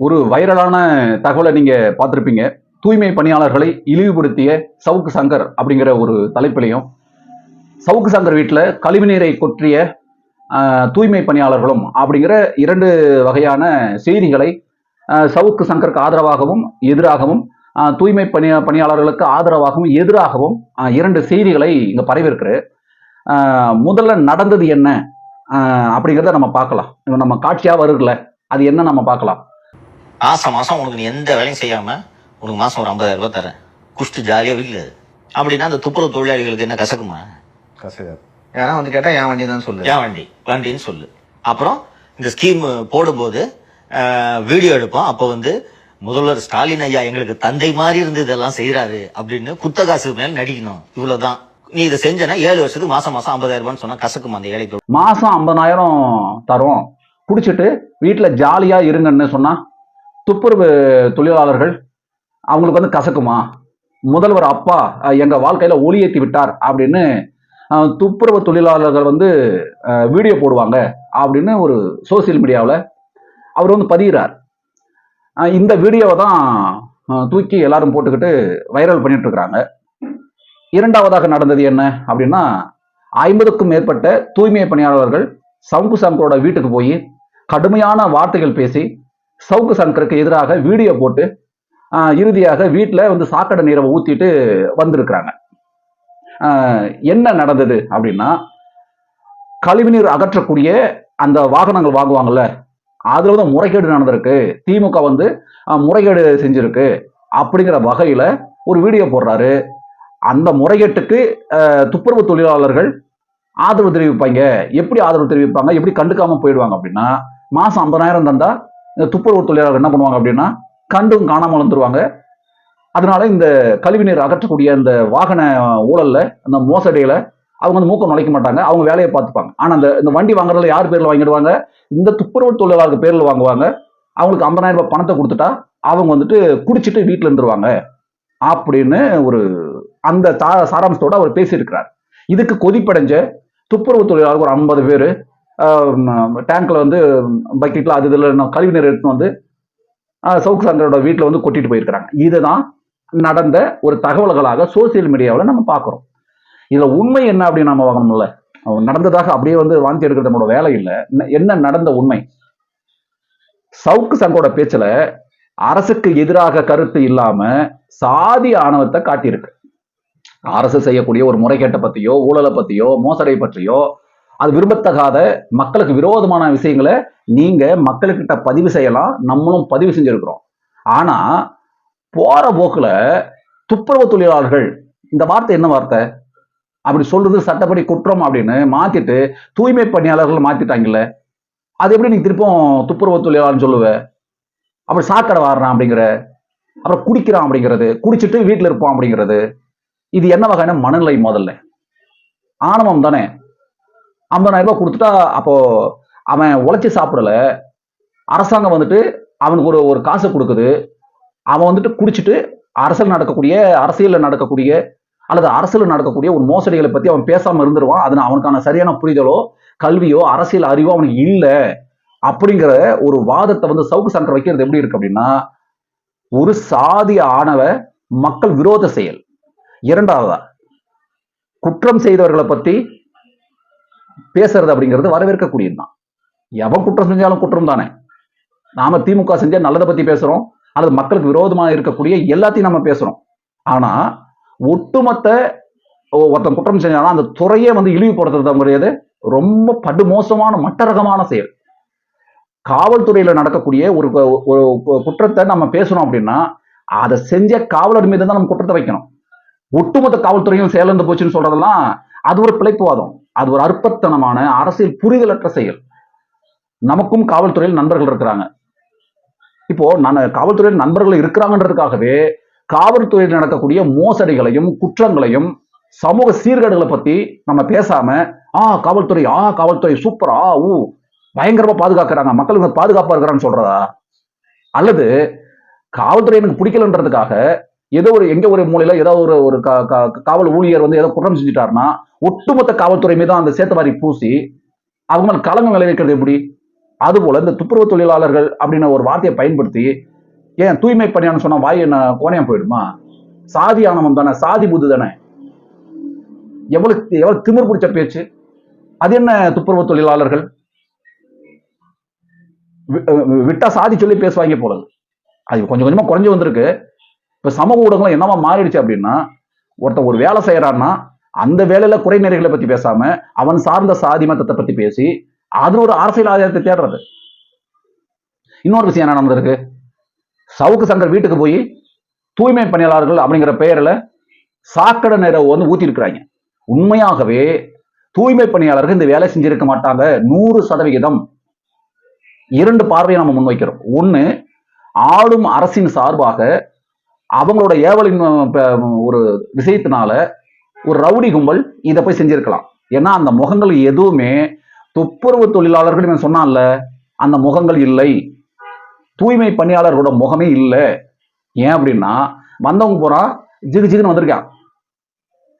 ஒரு வைரலான தகவலை நீங்க பார்த்துருப்பீங்க. தூய்மை பணியாளர்களை இழிவுபடுத்திய சவுக்கு சங்கர் அப்படிங்கிற ஒரு தலைப்பிலையும் சவுக்கு சங்கர் வீட்டில் கழிவுநீரை கொற்றிய தூய்மை பணியாளர்களும் அப்படிங்கிற இரண்டு வகையான செய்திகளை சவுக்கு சங்கருக்கு ஆதரவாகவும் எதிராகவும் தூய்மை பணி பணியாளர்களுக்கு ஆதரவாகவும் எதிராகவும் இரண்டு செய்திகளை இங்கே பரவிருக்கிறது முதல்ல நடந்தது என்ன? அப்படிங்கிறத நம்ம பார்க்கலாம். நம்ம காட்சியாக வருதுல்ல அது என்ன நம்ம பார்க்கலாம். மாசம் மாசம் உனக்கு நீ எந்த வேலையும் செய்யாம உனக்கு மாசம் ஒரு ஐம்பதாயிரம் ரூபாய் தரேன். குஷ்டு ஜாலியா வீட்டுல. அப்படின்னா அந்த துப்புரவு தொழிலாளிகளுக்கு என்ன கசக்குமா? கசையாது ஏன்னா வந்து கேட்டா என் வண்டி தான் சொல்லு. ஏன் வண்டி. வண்டின்னு சொல்லு. அப்புறம் இந்த ஸ்கீம் போடும்போது வீடியோ எடுப்போம். அப்போ வந்து முதல்வர் ஸ்டாலின் ஐயா எங்களுக்கு தந்தை மாதிரி இருந்து இதெல்லாம் செய்யறாரு அப்படின்னு குத்த காசு மேல நடிக்கணும். இவ்வளவுதான். நீ இதை செஞ்சனா ஏழு வருஷத்துக்கு மாசம் மாசம் ஐம்பதாயிரம் ரூபான்னு சொன்னா கசக்குமா அந்த ஏழை தொழிலாளி? மாசம் ஐம்பதாயிரம் தரோம் குடிச்சிட்டு வீட்டில் ஜாலியா இருங்கன்னு சொன்னா துப்புரவு தொழிலாளர்கள் அவங்களுக்கு வந்து கசக்குமா? முதல்வர் அப்பா எங்கள் வாழ்க்கையில் ஒளி ஒளியேற்றி விட்டார் அப்படின்னு துப்புரவு தொழிலாளர்கள் வந்து வீடியோ போடுவாங்க அப்படின்னு ஒரு சோசியல் மீடியாவில் அவர் வந்து பதிகிறார் இந்த வீடியோவை தான் தூக்கி எல்லாரும் போட்டுக்கிட்டு வைரல் பண்ணிட்டு இருக்கிறாங்க. இரண்டாவதாக நடந்தது என்ன அப்படின்னா ஐம்பதுக்கும் மேற்பட்ட தூய்மை பணியாளர்கள் சவுக்கு சாம்களோட வீட்டுக்கு போய் கடுமையான வார்த்தைகள் பேசி சவுக்கு சங்கருக்கு எதிராக வீடியோ போட்டு இறுதியாக வீட்டில் வந்து சாக்கடை நீரை ஊற்றிட்டு வந்திருக்கிறாங்க. என்ன நடந்தது அப்படின்னா கழிவுநீர் அகற்றக்கூடிய அந்த வாகனங்கள் வாங்குவாங்கல்ல அதில் வந்து முறைகேடு நடந்திருக்கு. திமுக வந்து முறைகேடு செஞ்சிருக்கு அப்படிங்கிற வகையில் ஒரு வீடியோ போடுறாரு. அந்த முறைகேட்டுக்கு துப்புரவு தொழிலாளர்கள் ஆதரவு தெரிவிப்பாங்க. எப்படி ஆதரவு தெரிவிப்பாங்க? எப்படி கண்டுக்காம போயிடுவாங்க அப்படின்னா மாதம் ஐம்பதாயிரம் தந்தால் இந்த துப்புரவு தொழிலாளர்கள் என்ன பண்ணுவாங்க அப்படின்னா கண்டும் காணாமல் வந்துருவாங்க அதனால இந்த கழிவுநீர் அகற்றக்கூடிய அந்த வாகன ஊழல்ல அந்த மோசடியில அவங்க வந்து மூக்கம் நுழைக்க மாட்டாங்க. அவங்க வேலையை பார்த்துப்பாங்க. ஆனா அந்த இந்த வண்டி வாங்குறதுல யார் பேர்ல வாங்கிடுவாங்க? இந்த துப்புரவு தொழிலாளர்கள் பேர்ல வாங்குவாங்க. அவங்களுக்கு ஐம்பதாயிரம் ரூபாய் பணத்தை கொடுத்துட்டா அவங்க வந்துட்டு குடிச்சிட்டு வீட்டில் இருந்துருவாங்க. அப்படின்னு ஒரு அந்த சாராம்சத்தோட அவர் பேசியிருக்கிறார். இதுக்கு கொதிப்படைஞ்ச துப்புரவு தொழிலாளர்கள் ஒரு ஐம்பது பேர் டேங்க்ல வந்து பக்கெட்ல அது இதில் கழிவு நீர் எடுத்து வந்து சவுக்கு சங்கரோட வீட்டில் வந்து கொட்டிட்டு போயிருக்கிறாங்க. இதுதான் நடந்த ஒரு தகவல்களாக சோசியல் மீடியாவில் நம்ம பார்க்குறோம். இதில் உண்மை என்ன அப்படின்னு நம்ம வாங்கணும்ல நடந்ததாக அப்படியே வந்து வாந்தி எடுக்கிறது நம்மளோட வேலை இல்லை. என்ன- என்ன நடந்த உண்மை? சவுக்கு சங்கோட பேச்சில் அரசுக்கு எதிராக கருத்து இல்லாம சாதி ஆணவத்தை காட்டியிருக்கு. அரசு செய்யக்கூடிய ஒரு முறைகேட்டை பத்தியோ ஊழலை பத்தியோ மோசடை பற்றியோ அது விரும்பத்தகாத மக்களுக்கு விரோதமான விஷயங்களை நீங்க மக்களுக்கிட்ட பதிவு செய்யலாம் நம்மளும் பதிவு செஞ்சிருக்கிறோம். ஆனா போற போக்குல துப்புரவு தொழிலாளர்கள் இந்த வார்த்தை என்ன வார்த்தை? அப்படி சொல்றது சட்டப்படி குற்றம் அப்படின்னு மாத்திட்டு தூய்மை பணியாளர்கள் மாத்திட்டாங்கல்ல. அது எப்படி நீ திருப்பம் துப்புரவு தொழிலாளர்னு சொல்லுவ? அப்படி சாக்கடை வாடுறான் அப்படிங்கிற அப்புறம் குடிக்கிறான் அப்படிங்கிறது குடிச்சிட்டு வீட்டில் இருப்பான் அப்படிங்கிறது இது என்ன வகையான மனநிலை முதல்ல? ஆணவம் தானே. ஐம்பதாயிரம் ரூபாய் கொடுத்துட்டா அப்போ அவன் உழைச்சி சாப்பிடல. அரசாங்கம் வந்துட்டு அவனுக்கு ஒரு ஒரு காசு கொடுக்குது. அவன் வந்துட்டு குடிச்சிட்டு அரசியல் நடக்கக்கூடிய அரசியலில் நடக்கக்கூடிய அல்லது அரசியல் நடக்கக்கூடிய ஒரு மோசடிகளை பத்தி அவன் பேசாம இருந்துருவான். அது அவனுக்கான சரியான புரிதலோ கல்வியோ அரசியல் அறிவோ அவனுக்கு இல்லை. அப்படிங்கிற ஒரு வாதத்தை வந்து சவுக்கு சங்கர் வைக்கிறது எப்படி இருக்கு அப்படின்னா ஒரு சாதிய ஆணவ மக்கள் விரோத செயல். இரண்டாவதா குற்றம் செய்தவர்களை பத்தி பேசுறது அப்படிங்கிறது வரவேற்கக்கூடியதுதான் எவன் குற்றம் செஞ்சாலும் குற்றம் தானே. நாம திமுக செஞ்சா நல்லதை பத்தி பேசுறோம். அல்லது மக்களுக்கு விரோதமா இருக்கக்கூடிய எல்லாத்தையும் நம்ம பேசுறோம். ஆனா ஒட்டுமொத்த ஒருத்தன் குற்றம் செஞ்சாலும் அந்த துறையே வந்து இழிவுபடுத்துறதுங்கிறது ரொம்ப படுமோசமான மட்டரகமான செயல். காவல்துறையில நடக்கக்கூடிய ஒரு ஒரு குற்றத்தை நம்ம பேசணும் அப்படின்னா அதை செஞ்ச காவலர் மீது தான் நம்ம குற்றத்தை வைக்கணும். ஒட்டுமொத்த காவல்துறையும் சேலந்து போச்சுன்னு சொல்றதெல்லாம் அது ஒரு பிழைப்புவாதம். அது ஒரு அற்பத்தனமான அரசியல் புரிதலற்ற செயல். நமக்கும் காவல்துறையில் நண்பர்கள் இருக்கிறாங்க. இப்போ நான் காவல்துறையில் நண்பர்கள் இருக்கிறாங்கன்றதுக்காகவே காவல்துறையில் நடக்கக்கூடிய மோசடிகளையும் குற்றங்களையும் சமூக சீர்கேடுகளை பத்தி நம்ம பேசாம ஆ காவல்துறை ஆ காவல்துறை சூப்பரா ஊ பயங்கரமா பாதுகாக்கிறாங்க. மக்களுக்கு பாதுகாப்பா இருக்கிறான்னு சொல்றதா? அல்லது காவல்துறை எனக்கு பிடிக்கலன்றதுக்காக ஏதோ ஒரு எங்க ஒரு மூலையில ஏதோ ஒரு ஒரு காவல் ஊழியர் வந்து ஏதோ குற்றம் செஞ்சுட்டாருன்னா ஒட்டுமொத்த காவல்துறை மீது அந்த சேத்தவாரி பூசி அவங்க மேல களங்கம் விளைவிக்கிறது எப்படி? அதுபோல இந்த துப்புரவு தொழிலாளர்கள் அப்படின்னு ஒரு வார்த்தையை பயன்படுத்தி ஏன் தூய்மை பணியாளர் சொன்னா வாய் என்ன கோணையம் போயிடுமா? சாதி ஆணவம் தானே சாதி புது தானே? எவ்வளவு எவ்வளவு திமிர் பிடிச்ச பேச்சு? அது என்ன துப்புரவு தொழிலாளர்கள்? வி- விட்டா சாதி சொல்லி பேசுவாங்க போல. அது கொஞ்சம் கொஞ்சமா குறைஞ்சு வந்திருக்கு. இப்ப சமூக ஊடகங்கள் என்னவா மாறிடுச்சு அப்படின்னா ஒருத்தன் ஒரு வேலை செய்யறான்னா அந்த வேலையில குறைநிறைகளை பத்தி பேசாம அவன் சார்ந்த சாதி மதத்தை பத்தி பேசி அது ஒரு அரசியல் ஆதாயத்தை தேடுறது. இன்னொரு விஷயம் என்ன நடந்திருக்கு? சவுக்கு சங்கர் வீட்டுக்கு போய் தூய்மை பணியாளர்கள் அப்படிங்கிற பெயர்ல சாக்கடை நீரை வந்து ஊத்தி இருக்கிறாங்க உண்மையாகவே தூய்மை பணியாளர்கள் இந்த வேலை செஞ்சிருக்க மாட்டாங்க. நூறு சதவிகிதம். இரண்டு பார்வையை நம்ம முன்வைக்கிறோம். ஒண்ணு ஆளும் அரசின் சார்பாக அவங்களோட ஏவலின் ஒரு விஷயத்தினால ஒரு ரவுடி கும்பல் இதை போய் செஞ்சிருக்கலாம். ஏன்னா அந்த முகங்கள் எதுவுமே துப்புரவு தொழிலாளர்கள் இவன் சொன்னான்ல அந்த முகங்கள் இல்லை. தூய்மை பணியாளர்களோட முகமே இல்லை. ஏன் அப்படின்னா வந்தவங்க போறா ஜிகு ஜிகுன்னு வந்திருக்கான்.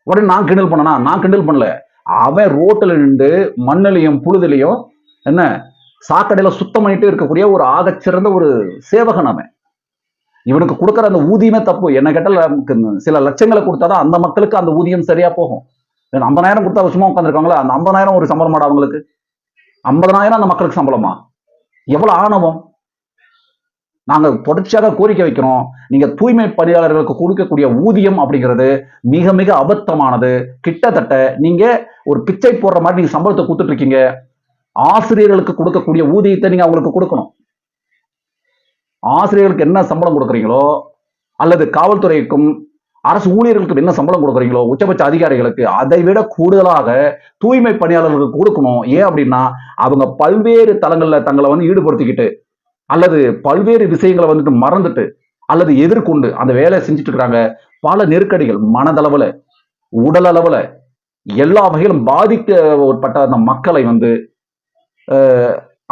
உடனே நான் கிண்டல் பண்ணனா? நான் கிண்டல் பண்ணல. அவன் ரோட்டில் நின்று மண்ணிலையும் புழுதிலையும் என்ன சாக்கடையில சுத்தம் பண்ணிட்டு இருக்கக்கூடிய ஒரு ஆகச்சிறந்த ஒரு சேவகன் அவன். இவனுக்கு கொடுக்குற அந்த ஊதியமே தப்பு. என்ன கேட்டால் சில லட்சங்களை கொடுத்தாதான் அந்த மக்களுக்கு அந்த ஊதியம் சரியா போகும். ஐம்பதாயிரம் கொடுத்தா சும்மா உட்காந்துருக்காங்களா அந்த 50000 ஒரு சம்பளமாடா அவங்களுக்கு? 50000 அந்த மக்களுக்கு சம்பளமா? எவ்வளவு ஆணவம்? நாங்க தொடர்ச்சியாக கோரிக்கை வைக்கிறோம். நீங்க தூய்மை பணியாளர்களுக்கு கொடுக்கக்கூடிய ஊதியம் அப்படிங்கிறது மிக மிக அபத்தமானது. கிட்டத்தட்ட நீங்க ஒரு பிச்சை போடுற மாதிரி நீங்க சம்பளத்தை கொடுத்துட்டு இருக்கீங்க. ஆசிரியர்களுக்கு கொடுக்கக்கூடிய ஊதியத்தை நீங்க அவங்களுக்கு கொடுக்கணும். ஆசிரியர்களுக்கு என்ன சம்பளம் கொடுக்குறீங்களோ அல்லது காவல்துறைக்கும் அரசு ஊழியர்களுக்கு என்ன சம்பளம் கொடுக்குறீங்களோ உச்சபட்ச அதிகாரிகளுக்கு அதை விட கூடுதலாக தூய்மை பணியாளர்களுக்கு கொடுக்கணும். ஏன் அப்படின்னா அவங்க பல்வேறு தளங்களில் தங்களை வந்து ஈடுபடுத்திக்கிட்டு அல்லது பல்வேறு விஷயங்களை வந்துட்டு மறந்துட்டு அல்லது எதிர்கொண்டு அந்த வேலையை செஞ்சுட்டு இருக்கிறாங்க பல நெருக்கடிகள் மனதளவில் உடல் அளவில் எல்லா வகையிலும் பாதிக்கப்பட்ட அந்த மக்களை வந்து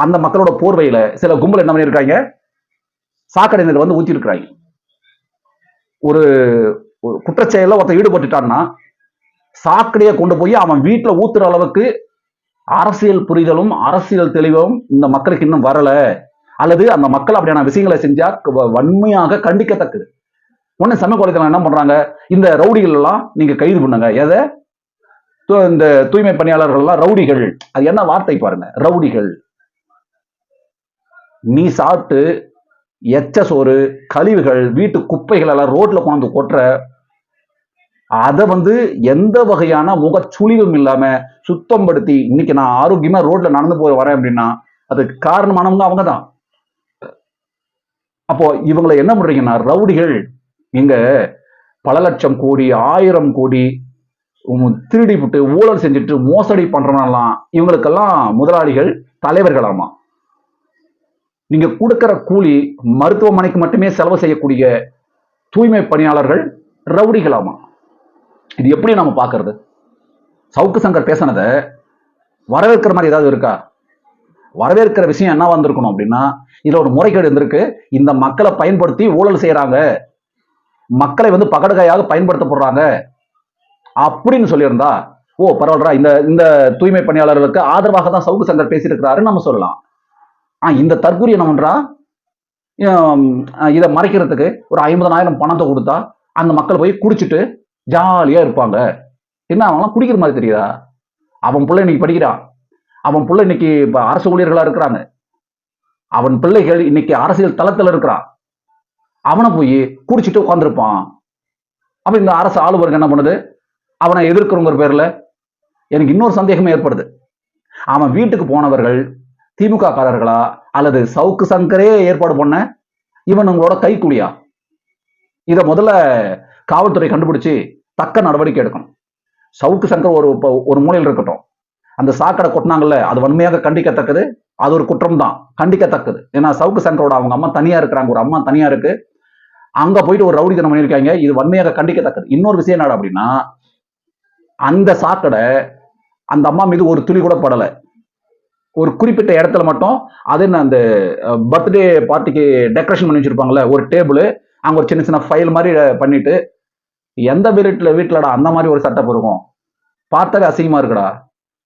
அந்த மக்களோட போர்வையில் சில கும்பல் என்ன பண்ணியிருக்காங்க? சாக்கடை நீர் வந்து ஊத்தி ஒரு ஒரு குற்றச்செயலில் ஒருத்தன் ஈடுபட்டுட்டான்னா சாக்கடையை கொண்டு போய் அவன் வீட்டில் ஊத்துற அளவுக்கு அரசியல் புரிதலும் அரசியல் தெளிவும் இந்த மக்களுக்கு இன்னும் வரல. அல்லது அந்த மக்கள் அப்படியான விஷயங்களை செஞ்சா வன்மையாக கண்டிக்கத்தக்கது. உடனே சமூக என்ன பண்றாங்க? இந்த ரவுடிகள் எல்லாம் நீங்க கைது பண்ணுங்க. எதை? இந்த தூய்மை பணியாளர்கள் எல்லாம் ரவுடிகள். அது என்ன வார்த்தை பாருங்க? ரவுடிகள். நீ சாப்பிட்டு எச்ச சோறு கழிவுகள் வீட்டு குப்பைகள் எல்லாம் ரோட்ல கொண்டு கொட்டுற அதை வந்து எந்த வகையான முகச்சுளிவும் இல்லாம சுத்தம் படுத்தி இன்னைக்கு நான் ஆரோக்கியமா ரோட்ல நடந்து போய் வரேன் அப்படின்னா அதுக்கு காரணமானவங்க அவங்க தான் அப்போ இவங்களை என்ன பண்றீங்கன்னா ரவுடிகள் இங்க பல லட்சம் கோடி ஆயிரம் கோடி திருடி விட்டு ஊழல் செஞ்சுட்டு மோசடி பண்றவனெல்லாம் இவங்களுக்கெல்லாம் முதலாளிகள் தலைவர்களாமா? நீங்க கொடுக்கிற கூலி மருத்துவமனைக்கு மட்டுமே செலவு செய்யக்கூடிய தூய்மை பணியாளர்கள் ரவுடிகளாமா? இது எப்படி நம்ம பார்க்கறது? சவுக்கு சங்கர் பேசினதை வரவேற்கிற மாதிரி ஏதாவது இருக்கா? வரவேற்கிற விஷயம் என்ன வந்திருக்கணும் அப்படின்னா இதுல ஒரு முறைகேடு இருந்திருக்கு. இந்த மக்களை பயன்படுத்தி ஊழல் செய்யறாங்க. மக்களை வந்து பகடகையாக பயன்படுத்தப்படுறாங்க. அப்படின்னு சொல்லியிருந்தா ஓ பரவாயில்லடா இந்த இந்த தூய்மை பணியாளர்களுக்கு ஆதரவாக தான் சவுக்கு சங்கர் பேசியிருக்கிறாருன்னு நம்ம சொல்லலாம். ஆ இந்த தற்கூரி என்ன பண்ணுறா இதை மறைக்கிறதுக்கு ஒரு ஐம்பதனாயிரம் பணத்தை கொடுத்தா அந்த மக்கள் போய் குடிச்சிட்டு ஜாலியாக இருப்பாங்க. என்ன அவங்களாம் குடிக்கிற மாதிரி தெரியுதா? அவன் பிள்ளை இன்னைக்கு படிக்கிறான் அவன் பிள்ளை இன்னைக்கு இப்போ அரசு ஊழியர்களாக இருக்கிறாங்க. அவன் பிள்ளைகள் இன்னைக்கு அரசியல் தளத்தில் இருக்கிறான் அவனை போய் குடிச்சிட்டு உட்காந்துருப்பான் அப்போ இந்த அரசு ஆளுவர்கள் என்ன பண்ணுது? அவனை எதிர்க்கிறவங்க பேரில் எனக்கு இன்னொரு சந்தேகமே ஏற்படுது. அவன் வீட்டுக்கு போனவர்கள் திமுக காரர்களா? அல்லது சவுக்கு சங்கரே ஏற்பாடு பண்ண இவன் உங்களோட கைக்குழியா இத முதல்ல காவல்துறை கண்டுபிடிச்சு தக்க நடவடிக்கை எடுக்கணும். சவுக்கு சங்கர் ஒரு ஒரு மூலையில் இருக்கட்டும். அந்த சாக்கடை கொட்டினாங்கல்ல அது வன்மையாக கண்டிக்கத்தக்கது. அது ஒரு குற்றம் தான் கண்டிக்கத்தக்கது. ஏன்னா சவுக்கு சங்கரோட அவங்க அம்மா தனியா இருக்கிறாங்க. ஒரு அம்மா தனியா இருக்கு. அங்க போயிட்டு ஒரு ரவுடித்தனம் பண்ணியிருக்காங்க இது வன்மையாக கண்டிக்கத்தக்கது. இன்னொரு விஷயம் என்னடா அப்படின்னா அந்த சாக்கடை அந்த அம்மா மீது ஒரு துளி கூட படலை. ஒரு குறிப்பிட்ட இடத்துல மட்டும் அது என்ன அந்த பர்த்டே பார்ட்டிக்கு டெக்கரேஷன் பண்ணி வச்சிருப்பாங்கல்ல ஒரு டேபிள் அங்க ஒரு சின்ன சின்ன ஃபைல் மாதிரி பண்ணிட்டு எந்த வீட்டுல வீட்டுலடா அந்த மாதிரி ஒரு செட்டப் இருக்கும். பார்த்தாவே அசிங்கமா இருக்குடா.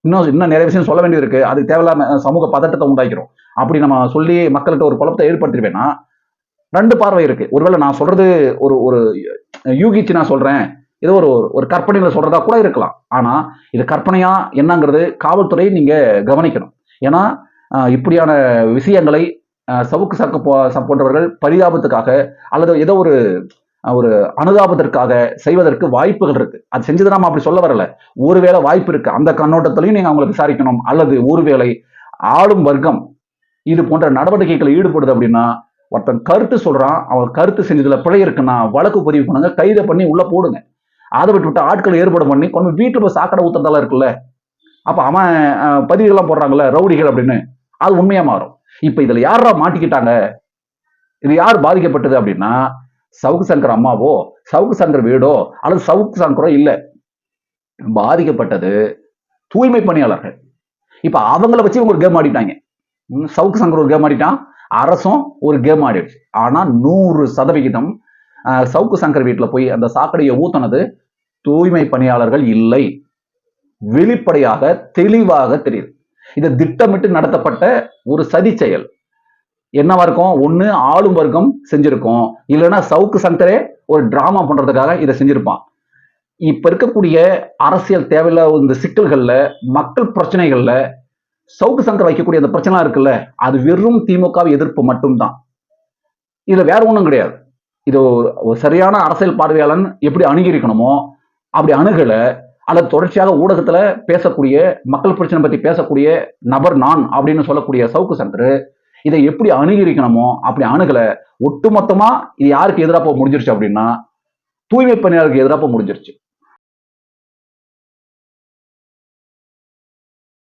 இன்னும் இன்னும் நிறைய விஷயம் சொல்ல வேண்டியது இருக்கு அதுக்கு தேவையில்லாம சமூக பதட்டத்தை உண்டாக்கிறோம் அப்படி நம்ம சொல்லி மக்கள்கிட்ட ஒரு குழப்பத்தை ஏற்படுத்திருவேன்னா ரெண்டு பார்வை இருக்கு. ஒருவேளை நான் சொல்றது ஒரு ஒரு யூகிச்சு நான் சொல்றேன். ஏதோ ஒரு ஒரு கற்பனையில சொல்றதா கூட இருக்கலாம். ஆனா இது கற்பனையா என்னங்கிறது காவல்துறையை நீங்க கவனிக்கணும். ஏன்னா இப்படியான விஷயங்களை சவுக்கு சக்க போ- போன்றவர்கள் பரிதாபத்துக்காக அல்லது ஏதோ ஒரு ஒரு அனுதாபத்திற்காக செய்வதற்கு வாய்ப்புகள் இருக்கு. அது செஞ்சது நாம அப்படி சொல்ல வரல. ஒருவேளை வாய்ப்பு இருக்கு. அந்த கண்ணோட்டத்திலையும் நீங்க அவங்களை விசாரிக்கணும். அல்லது ஒருவேளை ஆளும் வர்க்கம் இது போன்ற நடவடிக்கைகளை ஈடுபடுது அப்படின்னா ஒருத்தன் கருத்து சொல்றான் அவன் கருத்து செஞ்சதுல பிழை இருக்குன்னா வழக்கு பதிவு பண்ணுங்க கைதை பண்ணி உள்ள போடுங்க. அதை விட்டு விட்டு ஆட்களை ஏற்பாடு பண்ணி கொண்டு வீட்டுல போய் சாக்கடை ஊத்துறதெல்லாம் இருக்குல்ல? அப்ப அவன் அஹ், பதிவுகள்லாம் போடுறாங்கல்ல ரவுடிகள் அப்படின்னு அது உண்மையா மாறும். இப்ப இதுல யாரா மாட்டிக்கிட்டாங்க? இது யார் பாதிக்கப்பட்டது அப்படின்னா சவுக்கு சங்கர் அம்மாவோ சவுக்கு சங்கர் வீடோ அல்லது சவுக்கு சங்கரோ இல்லை. பாதிக்கப்பட்டது தூய்மை பணியாளர்கள். இப்ப அவங்கள வச்சு இவங்க ஒரு கேம் ஆடிட்டாங்க. ம், சவுக்கு சங்கர் ஒரு கேம் ஆடிட்டான் அரசும் ஒரு கேம் ஆடிடுச்சு. ஆனா நூறு சதவிகிதம் சவுக்கு சங்கர் வீட்டுல போய் அந்த சாக்கடையை ஊத்தினது தூய்மை பணியாளர்கள் இல்லை. வெளிப்படையாக தெளிவாக தெரியுது. இது திட்டமிட்டு நடத்தப்பட்ட ஒரு சதி செயல். என்னவா இருக்கும்? ஒண்ணு ஆளும் வர்க்கம் செஞ்சிருக்கும். இல்லைன்னா சவுக்கு சங்கரே ஒரு டிராமா பண்றதுக்காக இதை செஞ்சிருப்பான். இப்ப இருக்கக்கூடிய அரசியல் தேவையில்லாத இந்த சிக்கல்கள்ல மக்கள் பிரச்சனைகள்ல சவுக்கு சங்கர் வைக்கக்கூடிய அந்த பிரச்சனை இருக்குல்ல அது வெறும் திமுக எதிர்ப்பு மட்டும்தான். இதுல வேற ஒன்றும் கிடையாது. இது ஒரு- சரியான அரசியல் பார்வையாளன் எப்படி அணுகிருக்கணுமோ அப்படி அணுகலை அல்லது தொடர்ச்சியாக ஊடகத்துல பேசக்கூடிய மக்கள் பிரச்சனை பத்தி பேசக்கூடிய நபர் நான் அப்படின்னு சொல்லக்கூடிய சவுக்கு சங்கர் இதை எப்படி அணுகியிருக்கணுமோ அப்படி அணுகலை ஒட்டுமொத்தமா இது யாருக்கு எதிராக போக முடிஞ்சிருச்சு அப்படின்னா தூய்மை பணியாளருக்கு எதிராக போக முடிஞ்சிருச்சு.